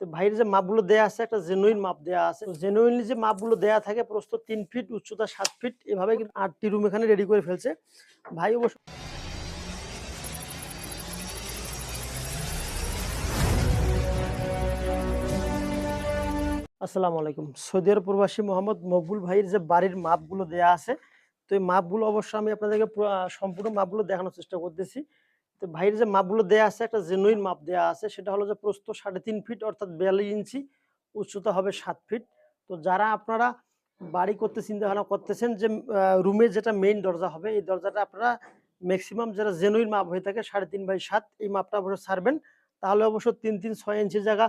তো ভাইয়ের যে মাপগুলো দেয়া আছে, একটা জেনুইন মাপ দেয়া আছে। জেনুইনলি যে মাপগুলো দেয়া থাকে, প্রস্থ তিন ফিট উচ্চতা সাত ফিট এভাবে কিন্তু আটটি রুম এখানে রেডি করে ফেলছে। ভাই, অবশ্য আসসালামু আলাইকুম। সৌদি আরব প্রবাসী মোহাম্মদ মকবুল ভাইয়ের যে বাড়ির মাপগুলো দেয়া আছে, তো এই মাপগুলো অবশ্য আমি আপনাদেরকে সম্পূর্ণ মাপগুলো দেখানোর চেষ্টা করতেছি। তো ভাইয়ের যে মাপগুলো দেয়া আছে একটা জেনুইন মাপ দেয়া আছে সেটা হলো যে প্রস্থ সাড়ে তিন ফিট অর্থাৎ বিয়াল্লিশ ইঞ্চি উচ্চতা হবে সাত ফিট তো যারা আপনারা বাড়ি করতে চিন্তা ভাবনা করতেছেন যে রুমে যেটা মেইন দরজা হবে এই দরজাটা আপনারা ম্যাক্সিমাম যেটা জেনুইন মাপ হয়ে থাকে সাড়ে তিন বাই সাত এই মাপটা অবশ্য ছাড়বেন। তাহলে অবশ্য তিন তিন ছয় ইঞ্চি জায়গা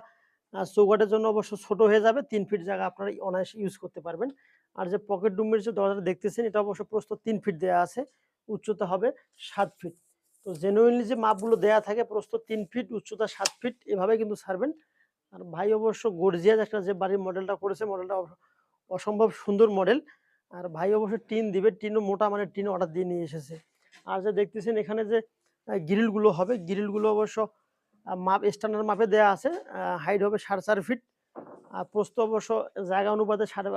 আহ, চৌকাঠের জন্য অবশ্য ছোট হয়ে যাবে তিন ফিট জায়গা আপনারা অনায়াসে ইউজ করতে পারবেন। আর যে পকেট রুমের যে দরজাটা দেখতেছেন এটা অবশ্য প্রস্থ তিন ফিট দেওয়া আছে উচ্চতা হবে সাত ফিট তো জেনুইনলি যে মাপগুলো দেয়া থাকে, প্রস্থ তিন ফিট উচ্চতা সাত ফিট এভাবে কিন্তু ছাড়বেন আর ভাই অবশ্য গর্জিয়াস একটা যে বাড়ির মডেলটা করেছে মডেলটা অসম্ভব সুন্দর মডেল আর ভাই অবশ্য টিন দিবে, টিনও মোটা মানে টিন অর্ডার দিয়ে নিয়ে এসেছে। আর যে দেখতেছেন এখানে যে গ্রিলগুলো হবে গ্রিলগুলো অবশ্য মাপ স্ট্যান্ডার্ড মাপে দেয়া আছে হাইট হবে সাড়ে চার ফিট আর প্রস্ত অবশ্য জায়গা অনুপাতে সাড়ে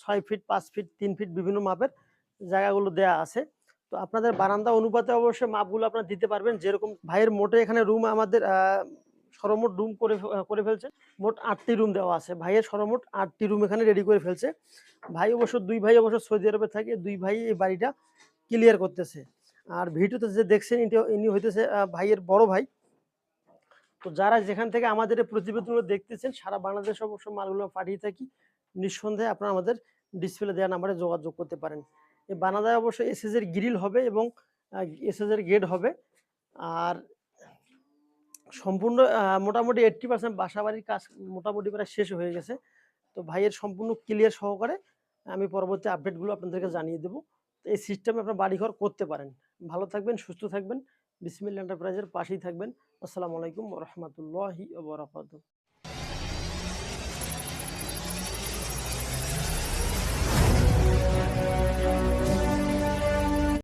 ছয় ফিট পাঁচ ফিট তিন ফিট বিভিন্ন মাপের জায়গাগুলো দেয়া আছে। তো আপনাদের বারান্দা অনুপাতে অবশ্যই মাপগুলো আপনারা দিতে পারবেন। যেরকম ভাইয়ের মোটে এখানে রুম আমাদের আহ, সর্বমোট রুম করে করে ফেলছে। মোট আটটি রুম দেওয়া আছে। ভাইয়ের সর্বমোট আটটি রুম এখানে রেডি করে ফেলছে। ভাই অবশ্য দুই ভাই অবশ্য সৌদি আরবে থাকে। দুই ভাই এই বাড়িটা ক্লিয়ার করতেছে। আর ভিডিওতে যে দেখছেন ইনি হইতেছে ভাইয়ের বড় ভাই। তো যারা যেখান থেকে আমাদের এই প্রতিবেদনগুলো দেখতেছেন সারা বাংলাদেশ অবশ্য মালগুলো পাঠিয়ে থাকি। নিঃসন্দেহে আপনারা আমাদের ডিসপ্লে দেওয়া নাম্বারে যোগাযোগ করতে পারেন। এই বানাদায় অবশ্য এসএস এর গ্রিল হবে এবং এসএস এর গেট হবে। আর সম্পূর্ণ মোটামুটি এইট্টি পার্সেন্ট বাসাবাড়ির কাজ মোটামুটি প্রায় শেষ হয়ে গেছে। তো ভাইয়ের সম্পূর্ণ ক্লিয়ার সহকারে আমি পরবর্তী আপডেটগুলো আপনাদেরকে জানিয়ে দেবো। এই সিস্টেমে আপনার বাড়িঘর করতে পারেন। ভালো থাকবেন, সুস্থ থাকবেন। বিসমিল এন্টারপ্রাইজের পাশেই থাকবেন। আসসালামু আলাইকুম রহমতুল্লাহি